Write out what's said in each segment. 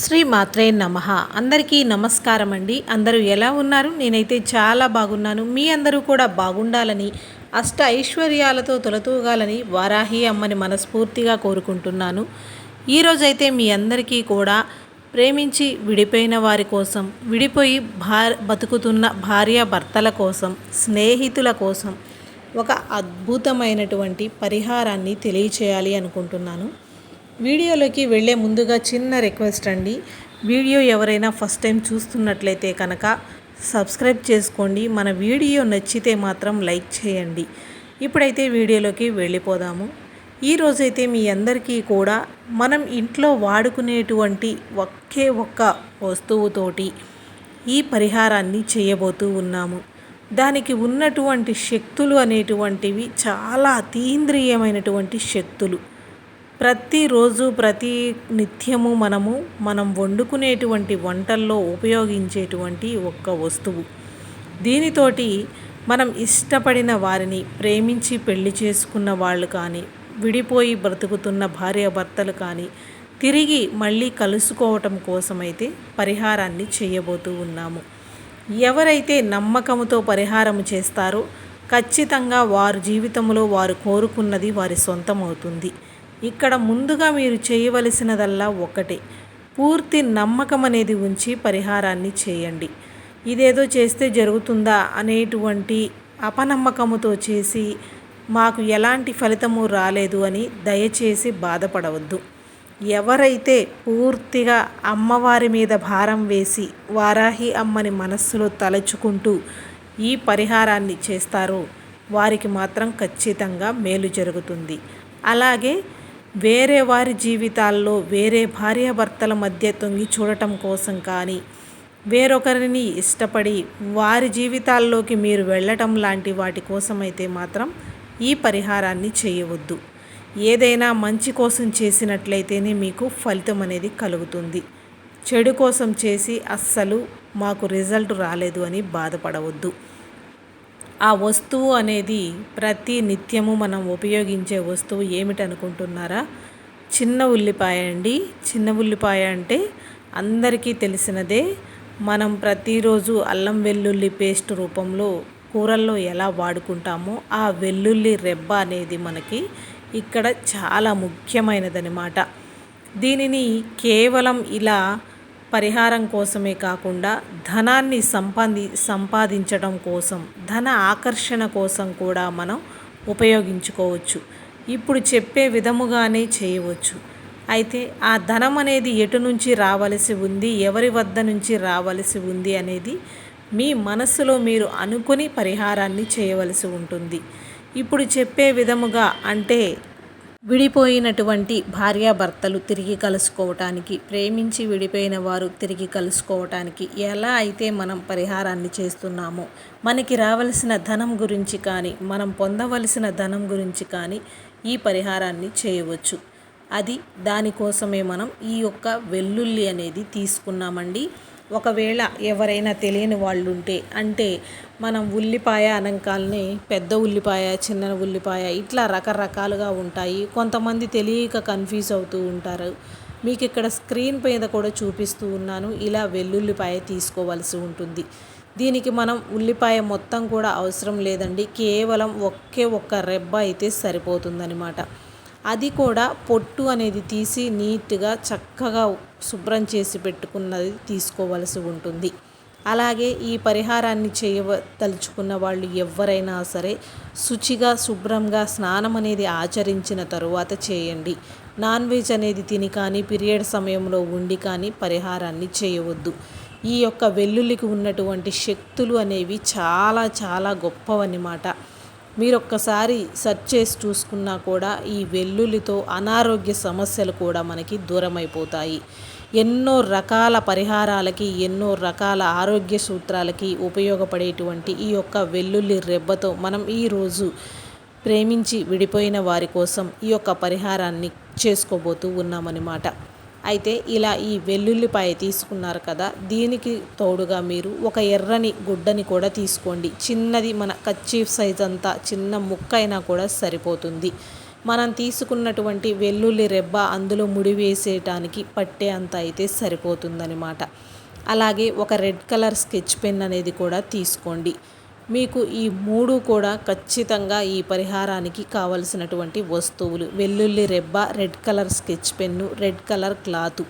శ్రీ మాత్రే నమ. అందరికీ నమస్కారం అండి అందరూ ఎలా ఉన్నారు? నేనైతే చాలా బాగున్నాను. మీ అందరూ కూడా బాగుండాలని అష్ట ఐశ్వర్యాలతో తొలతూగాలని వారాహి అమ్మని మనస్ఫూర్తిగా కోరుకుంటున్నాను. ఈరోజైతే మీ అందరికీ కూడా ప్రేమించి విడిపోయిన వారి కోసం విడిపోయి భా బతుకుతున్న భార్య భర్తల కోసం స్నేహితుల కోసం ఒక అద్భుతమైనటువంటి పరిహారాన్ని తెలియచేయాలి అనుకుంటున్నాను. వీడియోలోకి వెళ్ళే ముందుగా చిన్న రిక్వెస్ట్ అండి. వీడియో ఎవరైనా ఫస్ట్ టైం చూస్తున్నట్లయితే కనుక సబ్స్క్రైబ్ చేసుకోండి. మన వీడియో నచ్చితే మాత్రం లైక్ చేయండి. ఇప్పుడైతే వీడియోలోకి వెళ్ళిపోదాము. ఈరోజైతే మీ అందరికీ కూడా మనం ఇంట్లో వాడుకునేటువంటి ఒకే ఒక్క వస్తువుతోటి ఈ పరిహారాన్ని చేయబోతూ ఉన్నాము. దానికి ఉన్నటువంటి శక్తులు అనేటువంటివి చాలా అతీంద్రియమైనటువంటి శక్తులు. ప్రతిరోజు ప్రతి నిత్యము మనము మనం వండుకునేటువంటి వంటల్లో ఉపయోగించేటువంటి ఒక్క వస్తువు. దీనితోటి మనం ఇష్టపడిన వారిని ప్రేమించి పెళ్ళి చేసుకున్న వాళ్ళు కానీ విడిపోయి బ్రతుకుతున్న భార్యాభర్తలు కానీ తిరిగి మళ్ళీ కలుసుకోవటం కోసమైతే పరిహారాన్ని చేయబోతూ ఉన్నాము. ఎవరైతే నమ్మకముతో పరిహారం చేస్తారో ఖచ్చితంగా వారి జీవితంలో వారు కోరుకున్నది వారి సొంతం అవుతుంది ఇక్కడ ముందుగా మీరు చేయవలసినదల్లా ఒకటే పూర్తి నమ్మకం అనేది ఉంచి పరిహారాన్ని చేయండి. ఇదేదో చేస్తే జరుగుతుందా అనేటువంటి అపనమ్మకముతో చేసి మాకు ఎలాంటి ఫలితము రాలేదు అని దయచేసి బాధపడవద్దు. ఎవరైతే పూర్తిగా అమ్మవారి మీద భారం వేసి వారాహి అమ్మని మనస్సులో తలచుకుంటూ ఈ పరిహారాన్ని చేస్తారో వారికి మాత్రం ఖచ్చితంగా మేలు జరుగుతుంది. అలాగే వేరే వారి జీవితాల్లో వేరే భార్యాభర్తల మధ్య తొంగి చూడటం కోసం కానీ వేరొకరిని ఇష్టపడి వారి జీవితాల్లోకి మీరు వెళ్ళటం లాంటి వాటి కోసమైతే మాత్రం ఈ పరిహారాన్ని చేయవద్దు. ఏదైనా మంచి కోసం చేసినట్లయితేనే మీకు ఫలితం అనేది కలుగుతుంది. చెడు కోసం చేసి అస్సలు మాకు రిజల్ట్ రాలేదు అని బాధపడవద్దు. ఆ వస్తువు అనేది ప్రతి నిత్యము మనం ఉపయోగించే వస్తువు ఏమిటనుకుంటున్నారా చిన్న ఉల్లిపాయ అండి. చిన్న ఉల్లిపాయ అంటే అందరికీ తెలిసినదే. మనం ప్రతిరోజు అల్లం వెల్లుల్లి పేస్ట్ రూపంలో కూరల్లో ఎలా వాడుకుంటామో ఆ వెల్లుల్లి రెబ్బ అనేది మనకి ఇక్కడ చాలా ముఖ్యమైనదనమాట దీనిని కేవలం ఇలా పరిహారం కోసమే కాకుండా ధనాన్ని సంపాది సంపాదించడం కోసం ధన ఆకర్షణ కోసం కూడా మనం ఉపయోగించుకోవచ్చు. ఇప్పుడు చెప్పే విధముగానే చేయవచ్చు. అయితే ఆ ధనం అనేది ఎటు నుంచి రావలసి ఉంది ఎవరి వద్ద నుంచి రావలసి ఉంది అనేది మీ మనస్సులో మీరు అనుకుని పరిహారాన్ని చేయవలసి ఉంటుంది. ఇప్పుడు చెప్పే విధముగా అంటే విడిపోయినటువంటి భార్యాభర్తలు తిరిగి కలుసుకోవటానికి ప్రేమించి విడిపోయిన వారు తిరిగి కలుసుకోవటానికి ఎలా అయితే మనం పరిహారాన్ని చేస్తున్నామో మనకి రావలసిన ధనం గురించి కానీ మనం పొందవలసిన ధనం గురించి కానీ ఈ పరిహారాన్ని చేయవచ్చు. అది దానికోసమే మనం ఈ యొక్క వెల్లుల్లి అనేది తీసుకున్నామండి. ఒకవేళ ఎవరైనా తెలియని వాళ్ళు ఉంటే అంటే మనం ఉల్లిపాయ అనంకాలని పెద్ద ఉల్లిపాయ చిన్న ఉల్లిపాయ ఇట్లా రకరకాలుగా ఉంటాయి. కొంతమంది తెలియక కన్ఫ్యూజ్ అవుతూ ఉంటారు. మీకు ఇక్కడ స్క్రీన్ మీద కూడా చూపిస్తూ ఉన్నాను. ఇలా వెల్లుల్లిపాయ తీసుకోవాల్సి ఉంటుంది. దీనికి మనం ఉల్లిపాయ మొత్తం కూడా అవసరం లేదండి. కేవలం ఒకే ఒక్క రెబ్బ అయితే సరిపోతుందనమాట అది కూడా పొట్టు అనేది తీసి నీట్గా చక్కగా శుభ్రం చేసి పెట్టుకున్నది తీసుకోవలసి ఉంటుంది. అలాగే ఈ పరిహారాన్ని చేయవదలుచుకున్న వాళ్ళు ఎవరైనా సరే శుచిగా శుభ్రంగా స్నానం అనేది ఆచరించిన తరువాత చేయండి. నాన్ వెజ్ అనేది తిని కానీ పీరియడ్ సమయంలో ఉండి కానీ పరిహారాన్ని చేయవద్దు. ఈ యొక్క వెల్లుల్లికి ఉన్నటువంటి శక్తులు అనేవి చాలా చాలా గొప్పవన్నమాట. మీరు ఒక్కసారి సెర్చ్ చేసి చూసుకున్నా కూడా ఈ వెల్లుల్లితో అనారోగ్య సమస్యలు కూడా మనకి దూరమైపోతాయి. ఎన్నో రకాల పరిహారాలకి ఎన్నో రకాల ఆరోగ్య సూత్రాలకి ఉపయోగపడేటువంటి ఈ యొక్క వెల్లుల్లి రెబ్బతో మనం ఈరోజు ప్రేమించి విడిపోయిన వారి కోసం ఈ యొక్క పరిహారాన్ని చేసుకోబోతూ ఉన్నామన్నమాట. అయితే ఇలా ఈ వెల్లుల్లిపాయ తీసుకున్నారు కదా దీనికి తోడుగా మీరు ఒక ఎర్రని గుడ్డని కూడా తీసుకోండి. చిన్నది మన కచ్చీఫ్ సైజ్ అంతా చిన్న ముక్క అయినా కూడా సరిపోతుంది. మనం తీసుకున్నటువంటి వెల్లుల్లి రెబ్బ అందులో ముడి వేసేయటానికి పట్టే అంత అయితే సరిపోతుందనమాట అలాగే ఒక రెడ్ కలర్ స్కెచ్ పెన్ అనేది కూడా తీసుకోండి. మీకు ఈ మూడు కూడా ఖచ్చితంగా ఈ పరిహారానికి కావలసినటువంటి వస్తువులు. వెల్లుల్లి రెబ్బ red colour sketch pen red colour cloth.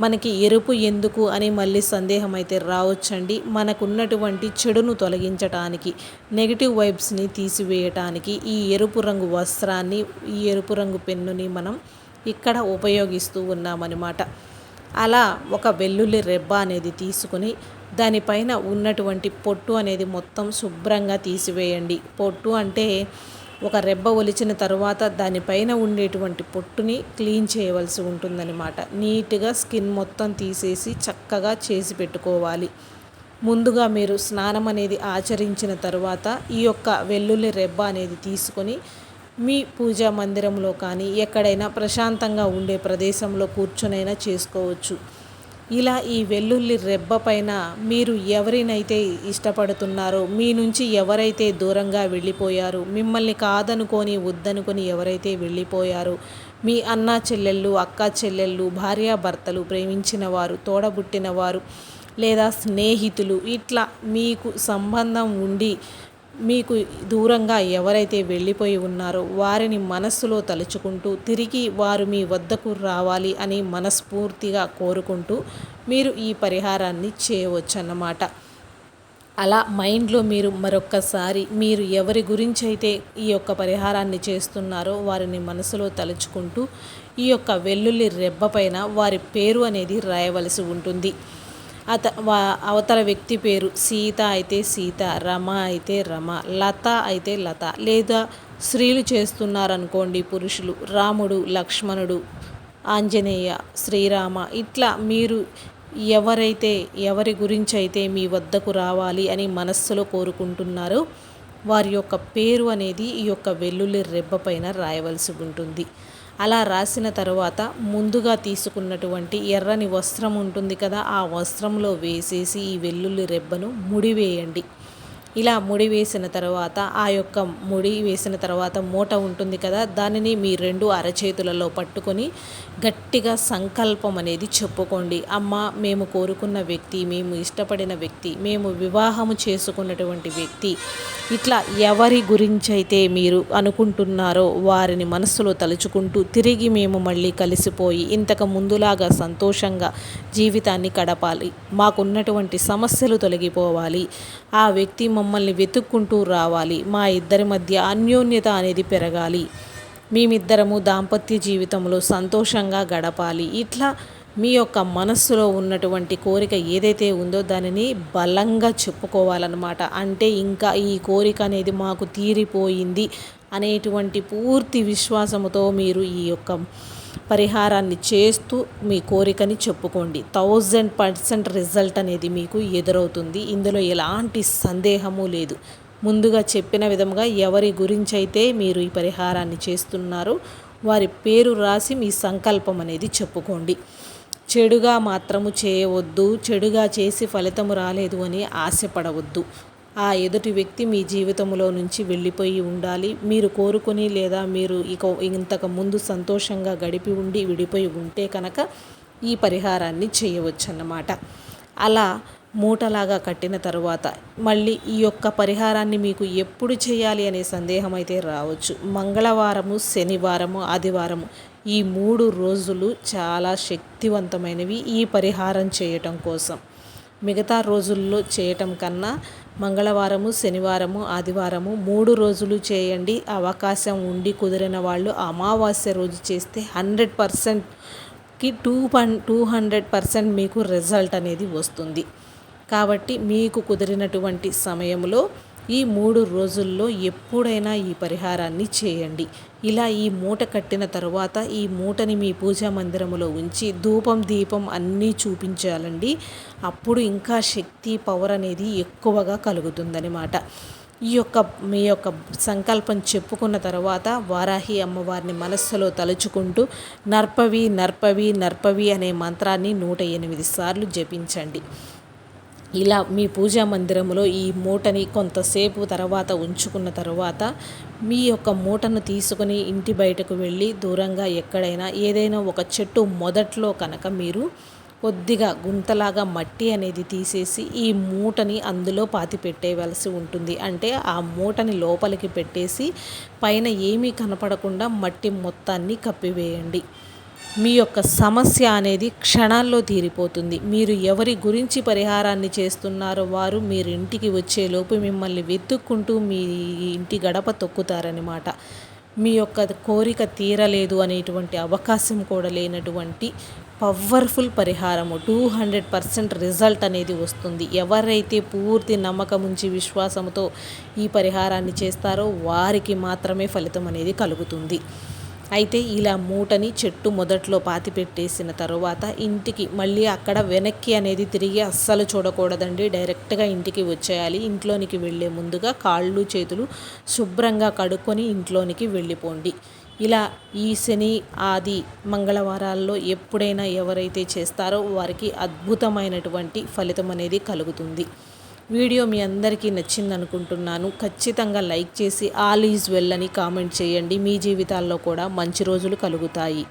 మనకి ఎరుపు ఎందుకు అని మళ్ళీ సందేహం అయితే రావచ్చండి. మనకున్నటువంటి చెడును తొలగించటానికి నెగిటివ్ వైబ్స్ని తీసివేయటానికి ఈ ఎరుపు రంగు వస్త్రాన్ని ఈ ఎరుపు రంగు పెన్నుని మనం ఇక్కడ ఉపయోగిస్తూ ఉన్నామన్నమాట. అలా ఒక వెల్లుల్లి రెబ్బ అనేది తీసుకుని దానిపైన ఉన్నటువంటి పొట్టు అనేది మొత్తం శుభ్రంగా తీసివేయండి. పొట్టు అంటే ఒక రెబ్బ ఒలిచిన తర్వాత దానిపైన ఉండేటువంటి పొట్టుని క్లీన్ చేయవలసి ఉంటుందన్నమాట. నీట్గా స్కిన్ మొత్తం తీసేసి చక్కగా చేసి పెట్టుకోవాలి. ముందుగా మీరు స్నానం అనేది ఆచరించిన తర్వాత ఈ యొక్క వెల్లుల్లి రెబ్బ అనేది తీసుకొని మీ పూజా మందిరంలో కానీ ఎక్కడైనా ప్రశాంతంగా ఉండే ప్రదేశంలో కూర్చొనైనా చేసుకోవచ్చు. ఇలా ఈ వెల్లుల్లి రెబ్బ పైన మీరు ఎవరినైతే ఇష్టపడుతున్నారో మీ నుంచి ఎవరైతే దూరంగా వెళ్ళిపోయారు మిమ్మల్ని కాదనుకొని వద్దనుకొని ఎవరైతే వెళ్ళిపోయారో మీ అన్న చెల్లెళ్ళు అక్క చెల్లెళ్ళు భార్యాభర్తలు ప్రేమించిన వారు తోడబుట్టిన వారు లేదా స్నేహితులు ఇట్లా మీకు సంబంధం ఉండి మీకు దూరంగా ఎవరైతే వెళ్ళిపోయి ఉన్నారో వారిని మనస్సులో తలుచుకుంటూ తిరిగి వారు మీ వద్దకు రావాలి అని మనస్ఫూర్తిగా కోరుకుంటూ మీరు ఈ పరిహారాన్ని చేయవచ్చు అన్నమాట అలా మైండ్లో మీరు మరొక్కసారి మీరు ఎవరి గురించి అయితే ఈ యొక్క పరిహారాన్ని చేస్తున్నారో వారిని మనసులో తలుచుకుంటూ ఈ యొక్క వెల్లుల్లి రెబ్బపైన వారి పేరు అనేది రాయవలసి ఉంటుంది. అత అవతల వ్యక్తి పేరు సీత అయితే సీత రమ అయితే రమ లత అయితే లత. లేదా స్త్రీలు చేస్తున్నారనుకోండి పురుషులు రాముడు లక్ష్మణుడు ఆంజనేయ శ్రీరామ. ఇట్లా మీరు ఎవరైతే ఎవరి గురించి అయితే మీ వద్దకు రావాలి అని మనస్సులో కోరుకుంటున్నారో వారి యొక్క పేరు అనేది ఈ యొక్క వెల్లుల్లి రెబ్బ పైన రాయవలసి ఉంటుంది. అలా రాసిన తర్వాత ముందుగా తీసుకున్నటువంటి ఎర్రని వస్త్రం ఉంటుంది కదా ఆ వస్త్రంలో వేసేసి ఈ వెల్లుల్లి రెబ్బను ముడివేయండి. ఇలా ముడి వేసిన తర్వాత ఆ యొక్క ముడి వేసిన తర్వాత మూట ఉంటుంది కదా దానిని మీ రెండు అరచేతులలో పట్టుకొని గట్టిగా సంకల్పం అనేది చెప్పుకోండి. అమ్మ మేము కోరుకున్న వ్యక్తి మేము ఇష్టపడిన వ్యక్తి మేము వివాహము చేసుకున్నటువంటి వ్యక్తి ఇట్లా ఎవరి గురించి అయితే మీరు అనుకుంటున్నారో వారిని మనస్సులో తలుచుకుంటూ తిరిగి మేము మళ్ళీ కలిసిపోయి ఇంతకు ముందులాగా సంతోషంగా జీవితాన్ని గడపాలి. మాకున్నటువంటి సమస్యలు తొలగిపోవాలి. ఆ వ్యక్తి మమ్మల్ని మమ్మల్ని వెతుక్కుంటూ రావాలి. మా ఇద్దరి మధ్య అన్యోన్యత అనేది పెరగాలి. మేమిద్దరము దాంపత్య జీవితంలో సంతోషంగా గడపాలి. ఇట్లా మీ యొక్క మనస్సులో ఉన్నటువంటి కోరిక ఏదైతే ఉందో దానిని బలంగా చెప్పుకోవాలన్నమాట. అంటే ఇంకా ఈ కోరిక అనేది మాకు తీరిపోయింది అనేటువంటి పూర్తి విశ్వాసముతో మీరు ఈ యొక్క పరిహారాన్ని చేస్తూ మీ కోరికని చెప్పుకోండి. థౌజండ్ పర్సెంట్ రిజల్ట్ అనేది మీకు ఎదురవుతుంది. ఇందులో ఎలాంటి సందేహము లేదు. ముందుగా చెప్పిన విధంగా ఎవరి గురించి అయితే మీరు ఈ పరిహారాన్ని చేస్తున్నారో వారి పేరు రాసి మీ సంకల్పం అనేది చెప్పుకోండి. చెడుగా మాత్రము చేయవద్దు చెడుగా చేసి ఫలితము రాలేదు అని ఆశపడవద్దు. ఆ ఎదుటి వ్యక్తి మీ జీవితంలో నుంచి వెళ్ళిపోయి ఉండాలి. మీరు కోరుకొని లేదా మీరు ఇక ఇంతకు ముందు సంతోషంగా గడిపి ఉండి విడిపోయి ఉంటే కనుక ఈ పరిహారాన్ని చేయవచ్చు అన్నమాట అలా మూటలాగా కట్టిన తరువాత మళ్ళీ ఈ యొక్క పరిహారాన్ని మీకు ఎప్పుడు చేయాలి అనే సందేహం అయితే రావచ్చు. మంగళవారము శనివారము ఆదివారము ఈ మూడు రోజులు చాలా శక్తివంతమైనవి ఈ పరిహారం చేయటం కోసం. మిగతా రోజుల్లో చేయటం కన్నా మంగళవారము శనివారము ఆదివారము మూడు రోజులు చేయండి. అవకాశం ఉండి కుదిరిన వాళ్ళు అమావాస్య రోజు చేస్తే హండ్రెడ్ పర్సెంట్కి టూ పన్ టూ హండ్రెడ్ పర్సెంట్ మీకు రిజల్ట్ అనేది వస్తుంది. కాబట్టి మీకు కుదిరినటువంటి సమయంలో ఈ మూడు రోజుల్లో ఎప్పుడైనా ఈ పరిహారాన్ని చేయండి. ఇలా ఈ మూట కట్టిన తర్వాత ఈ మూటని మీ పూజా మందిరములో ఉంచి ధూపం దీపం అన్నీ చూపించాలండి. అప్పుడు ఇంకా శక్తి పవర్ అనేది ఎక్కువగా కలుగుతుందనమాట ఈ యొక్క మీ యొక్క సంకల్పం చెప్పుకున్న తర్వాత వారాహి అమ్మవారిని మనస్సులో తలుచుకుంటూ నర్పవి నర్పవి నర్పవి అనే మంత్రాన్ని నూట ఎనిమిది సార్లు జపించండి. ఇలా మీ పూజా మందిరంలో ఈ మూటని కొంతసేపు తర్వాత ఉంచుకున్న తర్వాత మీ యొక్క మూటను తీసుకుని ఇంటి బయటకు వెళ్ళి దూరంగా ఎక్కడైనా ఏదైనా ఒక చెట్టు మొదట్లో కనుక మీరు కొద్దిగా గుంతలాగా మట్టి అనేది తీసేసి ఈ మూటని అందులో పాతి పెట్టేయవలసి ఉంటుంది. అంటే ఆ మూటని లోపలికి పెట్టేసి పైన ఏమీ కనపడకుండా మట్టి మొత్తాన్ని కప్పివేయండి. మీ యొక్క సమస్య అనేది క్షణాల్లో తీరిపోతుంది. మీరు ఎవరి గురించి పరిహారాన్ని చేస్తున్నారో వారు మీరు ఇంటికి వచ్చేలోపు మిమ్మల్ని వెతుక్కుంటూ మీ ఇంటి గడప తొక్కుతారనమాట మీ యొక్క కోరిక తీరలేదు అనేటువంటి అవకాశం కూడా లేనటువంటి పవర్ఫుల్ పరిహారము. టూ హండ్రెడ్ పర్సెంట్ రిజల్ట్ అనేది వస్తుంది. ఎవరైతే పూర్తి నమ్మకం ఉంచి విశ్వాసంతో ఈ పరిహారాన్ని చేస్తారో వారికి మాత్రమే ఫలితం అనేది కలుగుతుంది. అయితే ఇలా మూటని చెట్టు మొదట్లో పాతి పెట్టేసిన తర్వాత ఇంటికి మళ్ళీ అక్కడ వెనక్కి అనేది తిరిగి అస్సలు చూడకూడదండి. డైరెక్ట్గా ఇంటికి వచ్చేయాలి. ఇంట్లోనికి వెళ్ళే ముందుగా కాళ్ళు చేతులు శుభ్రంగా కడుక్కొని ఇంట్లోనికి వెళ్ళిపోండి. ఇలా ఈ శని ఆది మంగళవారాల్లో ఎప్పుడైనా ఎవరైతే చేస్తారో వారికి అద్భుతమైనటువంటి ఫలితం అనేది కలుగుతుంది. వీడియో మీ అందరికీ నచ్చింది అనుకుంటున్నాను ఖచ్చితంగా లైక్ చేసి ఆల్ ఈజ్ వెల్ అని కామెంట్ చేయండి. మీ జీవితాల్లో కూడా మంచి రోజులు కలుగుతాయి.